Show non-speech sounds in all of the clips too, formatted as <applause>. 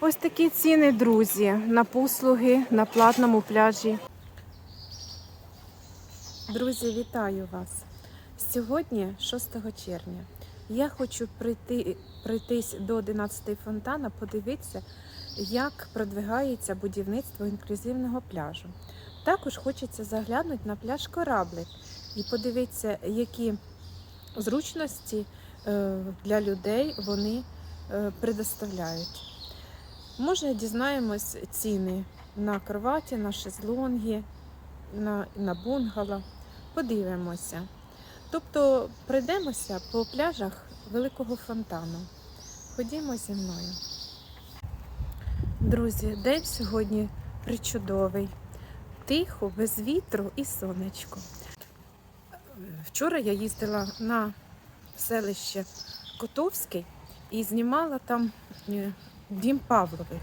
Ось такі ціни, друзі, на послуги на платному пляжі. Друзі, вітаю вас! Сьогодні, 6 червня, я хочу прийти, пройтись до 11 фонтана, подивитися, як продвигається будівництво інклюзивного пляжу. Також хочеться заглянути на пляж Кораблик і подивитися, які зручності е, для людей вони е, предоставляють. Може, дізнаємось ціни на кроваті, на шезлонги, на, на бунгало. Подивимося. Тобто пройдемося по пляжах Великого фонтану. Ходімо зі мною. Друзі, день сьогодні причудовий. Тихо, без вітру і сонечко. Вчора я їздила на селище Котовський і знімала там е, дім Павлових.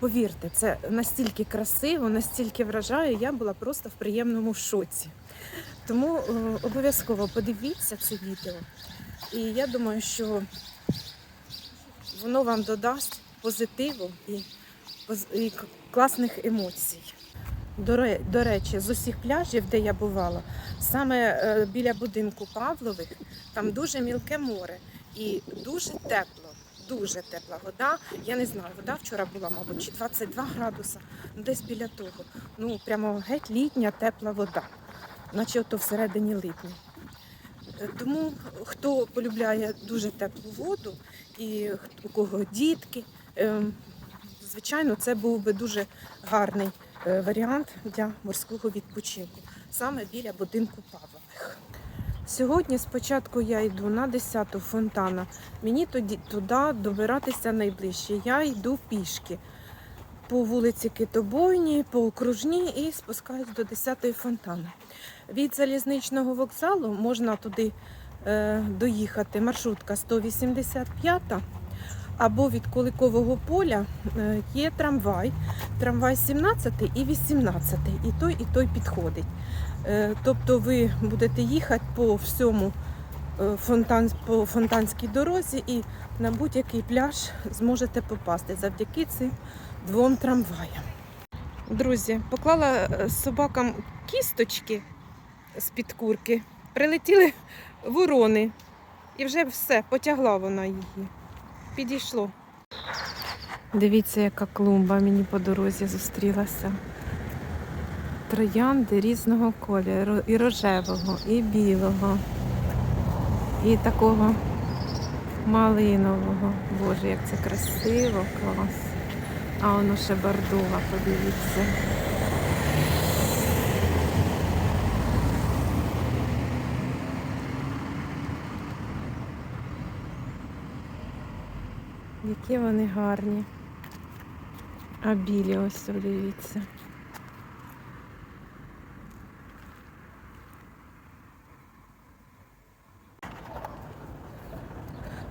Повірте, це настільки красиво, настільки вражає, я була просто в приємному шоці. Тому е, обов'язково подивіться це відео. І я думаю, що воно вам додасть позитиву і, і класних емоцій. До, речі, з усіх пляжів, де я бувала, саме е, біля будинку Павлових, там дуже мілке море і дуже тепло. Дуже тепла вода. Я не знаю, вода вчора була, мабуть, чи 22 градуса, ну, десь біля того. Ну, прямо геть літня тепла вода, наче ото всередині липня. Е, Тому хто полюбляє дуже теплу воду і у кого дітки, ем, звичайно, це був би дуже гарний е, варіант для морського відпочинку, саме біля будинку Павлових. Сьогодні спочатку я йду на 10-ту фонтана. Мені тоді туди добиратися найближче. Я йду пішки по вулиці Китобойні, по окружній і спускаюсь до 10-ї фонтана. Від залізничного вокзалу можна туди е, доїхати маршрутка 185 або від Куликового поля е, є трамвай. Трамвай 17 і 18, і той, і той підходить. Е, тобто ви будете їхати по всьому е, фонтан, по фонтанській дорозі і на будь-який пляж зможете попасти завдяки цим двом трамваям. Друзі, поклала е, собакам кісточки з-під курки, прилетіли ворони, і вже все, потягла вона її. Підійшло. Дивіться, яка клумба мені по дорозі зустрілася. Троянди різного кольору, і рожевого, і білого, і такого малинового. Боже, як це красиво, клас. А воно ще бордова, подивіться. Які вони гарні. А білі ось дивіться.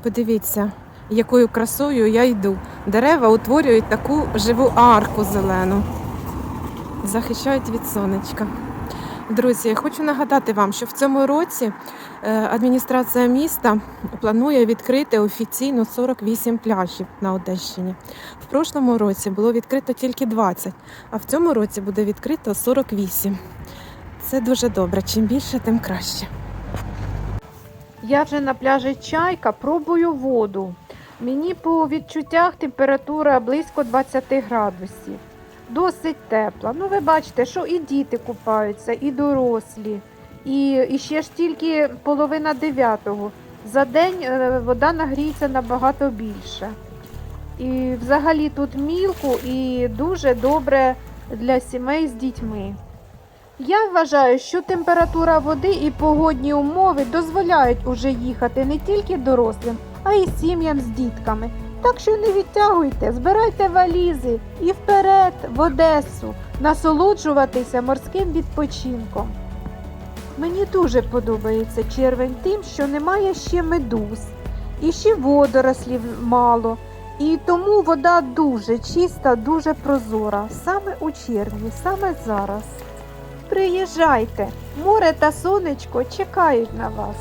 Подивіться, якою красою я йду. Дерева утворюють таку живу арку зелену. Захищають від сонечка. Друзі, я хочу нагадати вам, що в цьому році е, адміністрація міста планує відкрити офіційно 48 пляжів на Одещині. В прошлому році було відкрито тільки 20, а в цьому році буде відкрито 48. Це дуже добре. Чим більше, тим краще. Я вже на пляжі Чайка пробую воду. Мені по відчуттях температура близько 20 градусів. Досить тепла. Ну, ви бачите, що і діти купаються, і дорослі. І, і ще ж тільки половина дев'ятого. За день е, вода нагріється набагато більше. І взагалі тут мілко і дуже добре для сімей з дітьми. Я вважаю, що температура води і погодні умови дозволяють уже їхати не тільки дорослим, а й сім'ям з дітками. Так що не відтягуйте, збирайте валізи і вперед в Одесу, насолоджуватися морським відпочинком. Мені дуже подобається червень тим, що немає ще медуз, і ще водорослів мало. І тому вода дуже чиста, дуже прозора, саме у червні, саме зараз. Приїжджайте, море та сонечко чекають на вас.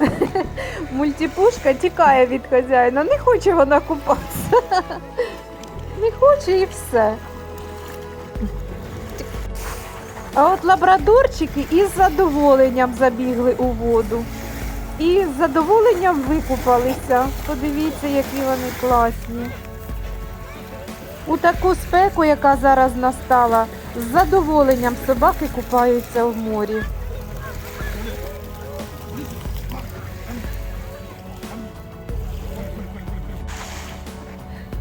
<laughs> Мультипушка тікає від хазяїна, не хоче вона купатися. <laughs> Не хоче і все. А от лабрадорчики із задоволенням забігли у воду. І з задоволенням викупалися. Подивіться, які вони класні. У таку спеку, яка зараз настала, з задоволенням собаки купаються в морі.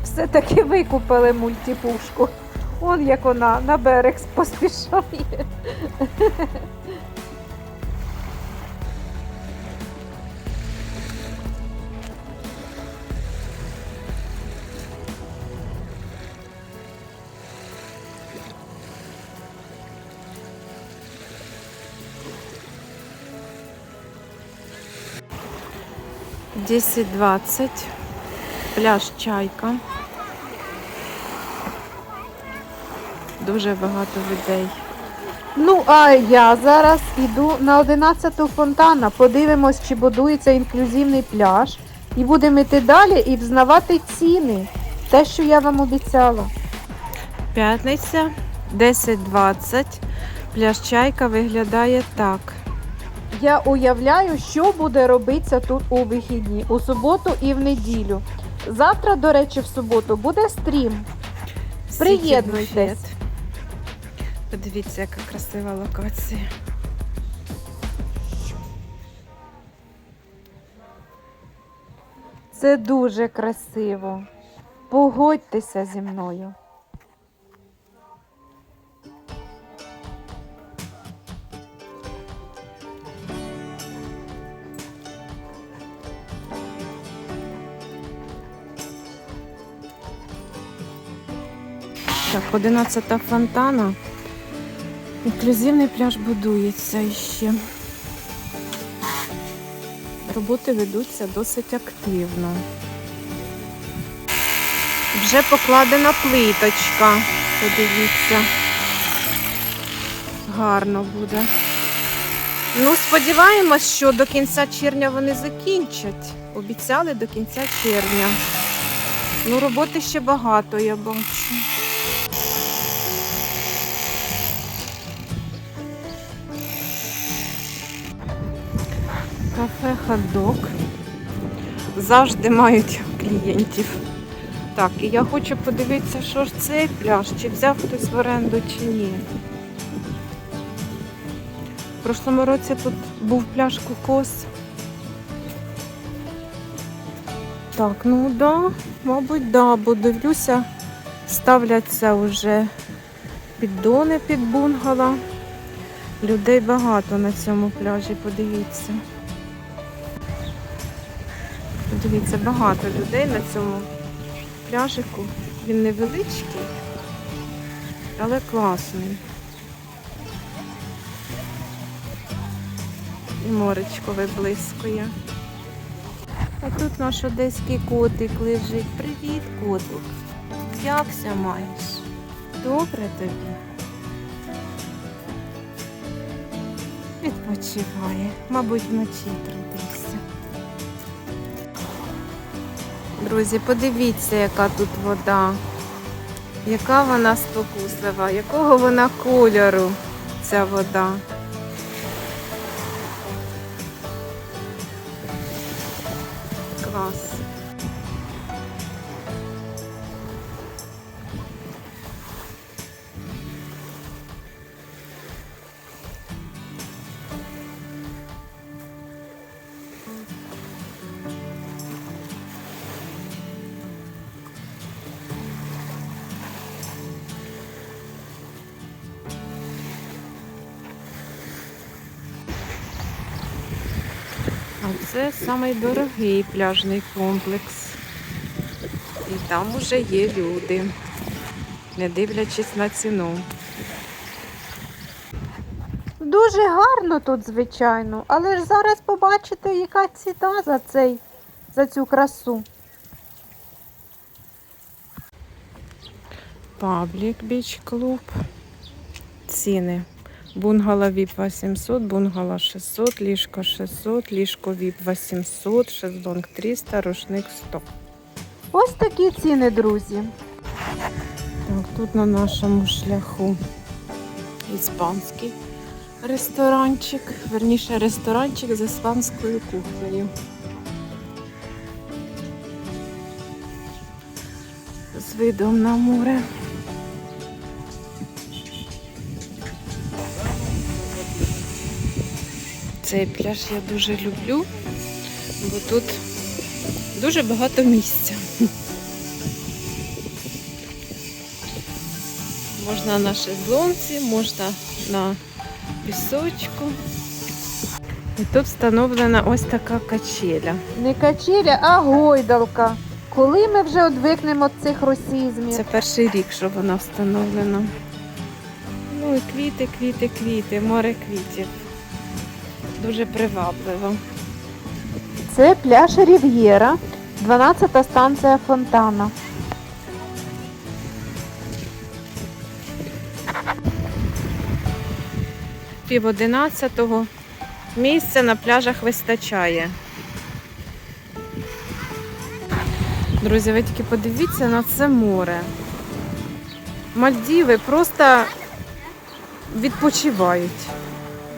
Все-таки викупили мультипушку. Он як вона на берег поспішає. Десять двадцять. Пляж Чайка. Дуже багато людей. Ну, а я зараз іду на 11-ту фонтана. Подивимось, чи будується інклюзивний пляж. І будемо йти далі і взнавати ціни. Те, що я вам обіцяла. П'ятниця 10.20. Пляж Чайка виглядає так. Я уявляю, що буде робитися тут у вихідні, у суботу і в неділю. Завтра, до речі, в суботу буде стрім. Приєднуйтесь. Подивіться, яка красива локація. Це дуже красиво. Погодьтеся зі мною. 11 фонтана. Інклюзивний пляж будується іще. Роботи ведуться досить активно. Вже покладена плиточка. Подивіться. Гарно буде. Ну, сподіваємось, що до кінця червня вони закінчать. Обіцяли до кінця червня. Ну, роботи ще багато, я бачу. Кафе хот-дог. Завжди мають клієнтів. Так, і я хочу подивитися, що ж цей пляж, чи взяв хтось в оренду, чи ні. В прошлому році тут був пляж Кокос. Так, ну да, мабуть, да, бо дивлюся, ставляться вже піддони під бунгало. Людей багато на цьому пляжі, подивіться. Дивіться, багато людей на цьому пляжику. Він невеличкий, але класний. І моречко виблискує. А тут наш одеський котик лежить. Привіт, котик. Якся маєш? Добре тобі? Відпочиває. Мабуть, вночі трудився. Друзі, подивіться, яка тут вода. Яка вона спокуслива, якого вона кольору ця вода. Це самий дорогий пляжний комплекс. І там уже є люди, не дивлячись на ціну. Дуже гарно тут, звичайно, але ж зараз побачите, яка ціна за цей, за цю красу. Паблік біч клуб. Ціни. Бунгало ВІП 800, бунгало 600, ліжко 600, ліжко ВІП 800, шезлонг 300, рушник 100. Ось такі ціни, друзі. Так, тут на нашому шляху іспанський ресторанчик, верніше ресторанчик з іспанською кухнею. З видом на море. Цей пляж я дуже люблю, бо тут дуже багато місця. Можна на шезлонці, можна на пісочку. І тут встановлена ось така качеля. Не качеля, а гойдалка. Коли ми вже одвикнемо від цих русізмів? Це перший рік, що вона встановлена. Ну і квіти, квіти, квіти, море квітів. Дуже привабливо. Це пляж Рів'єра, 12-та станція Фонтана. Пів одинадцятого місця на пляжах вистачає. Друзі, ви тільки подивіться на це море. Мальдіви просто відпочивають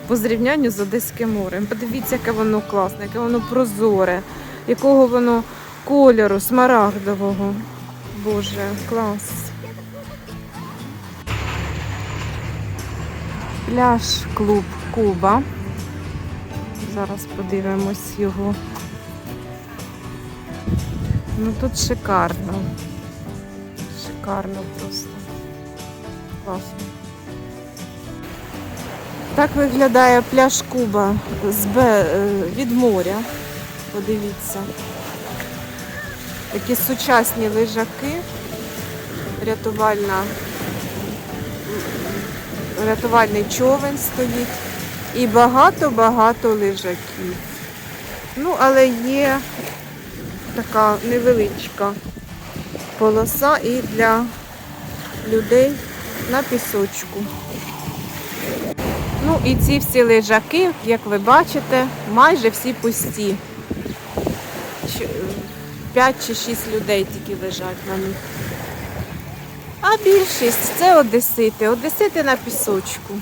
по зрівнянню з Одеським морем. Подивіться, яке воно класне, яке воно прозоре, якого воно кольору, смарагдового. Боже, клас. Пляж клуб Куба. Зараз подивимось його. Ну тут шикарно. Шикарно просто. Класно. Так виглядає пляж Куба е, від моря. Подивіться. Такі сучасні лежаки. Рятувальна рятувальний човен стоїть і багато-багато лежаків. Ну, але є така невеличка полоса і для людей на пісочку. Ну і ці всі лежаки, як ви бачите, майже всі пусті. 5 чи 6 людей тільки лежать на них. А більшість це одесити. Одесити на пісочку.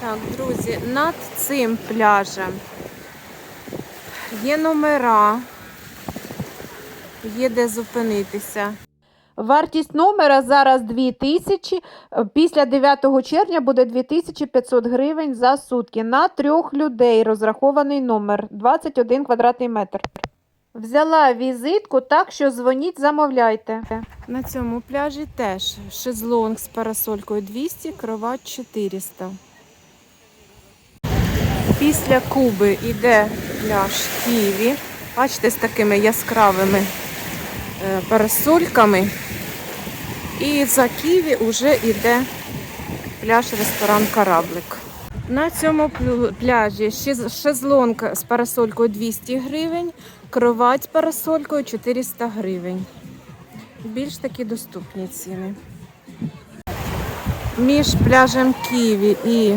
Так, друзі, над цим пляжем є номера, є де зупинитися. Вартість номера зараз 2000, е, після 9 червня буде 2500 гривень за сутки. На трьох людей розрахований номер 21 квадратний метр. Взяла візитку, так що дзвоніть, замовляйте. На цьому пляжі теж шезлонг з парасолькою 200, кровать 400. Після Куби йде пляж Києві. Бачите, з такими яскравими парасольками. І за Києві вже йде пляж-ресторан Кораблик. На цьому пляжі шез- шезлонг з парасолькою 200 гривень, кровать з парасолькою 400 гривень. Більш такі доступні ціни. Між пляжем Києві і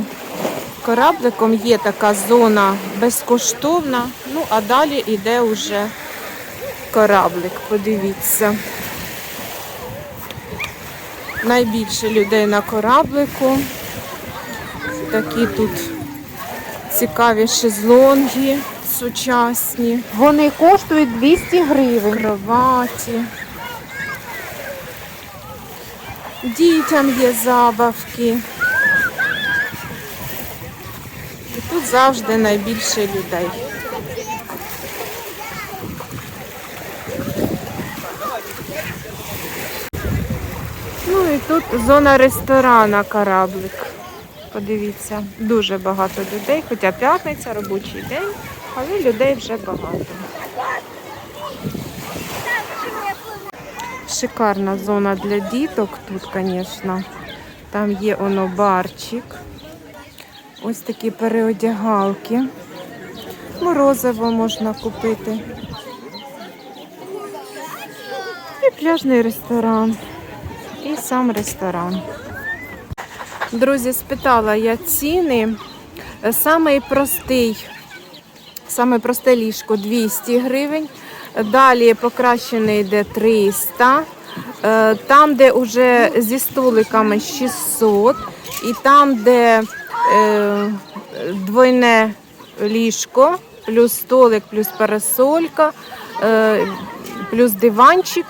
корабликом є така зона безкоштовна. Ну, а далі йде вже кораблик. Подивіться. Найбільше людей на кораблику. Такі тут цікаві шезлонги сучасні, Вони коштують 200 гривень. кроваті. Дітям є забавки. І тут завжди найбільше людей. Ну і тут зона ресторана кораблик. Подивіться, дуже багато людей, хоча п'ятниця, робочий день, але людей вже багато. Шикарна зона для діток тут, звісно. Там є оно барчик. Ось такі переодягалки. Морозиво можна купити. І пляжний ресторан. І сам ресторан. Друзі, спитала я ціни. Е, Самий простий, саме просте ліжко 200 гривень. Далі покращений йде 300. Е, Там, де вже зі столиками 600. І там, де е, двойне ліжко, плюс столик, плюс парасолька, е, плюс диванчик.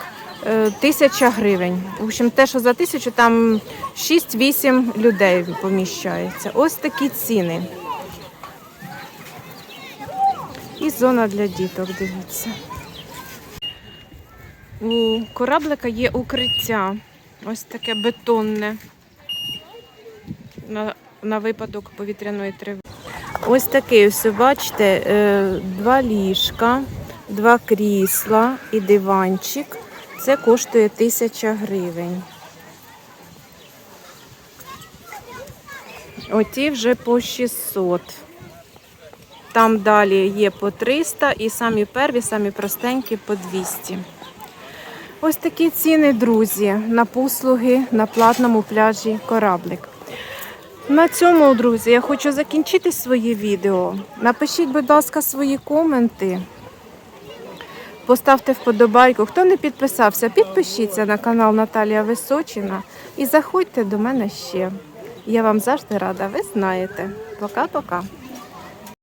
Е, Тисяча гривень. В общем, те, що за тисячу, там 6-8 людей поміщається. Ось такі ціни. І зона для діток, дивіться. У кораблика є укриття. Ось таке бетонне. На, на випадок повітряної тривоги. Ось такий ось, бачите, е, два ліжка, два крісла і диванчик. Це коштує тисяча гривень. Оті вже по 600. Там далі є по 300 і самі перві, самі простенькі по 200. Ось такі ціни, друзі, на послуги на платному пляжі Кораблик. На цьому, друзі, я хочу закінчити своє відео. Напишіть, будь ласка, свої коменти. Поставте вподобайку. Хто не підписався, підпишіться на канал Наталія Височина і заходьте до мене ще. Я вам завжди рада, ви знаєте. Пока-пока.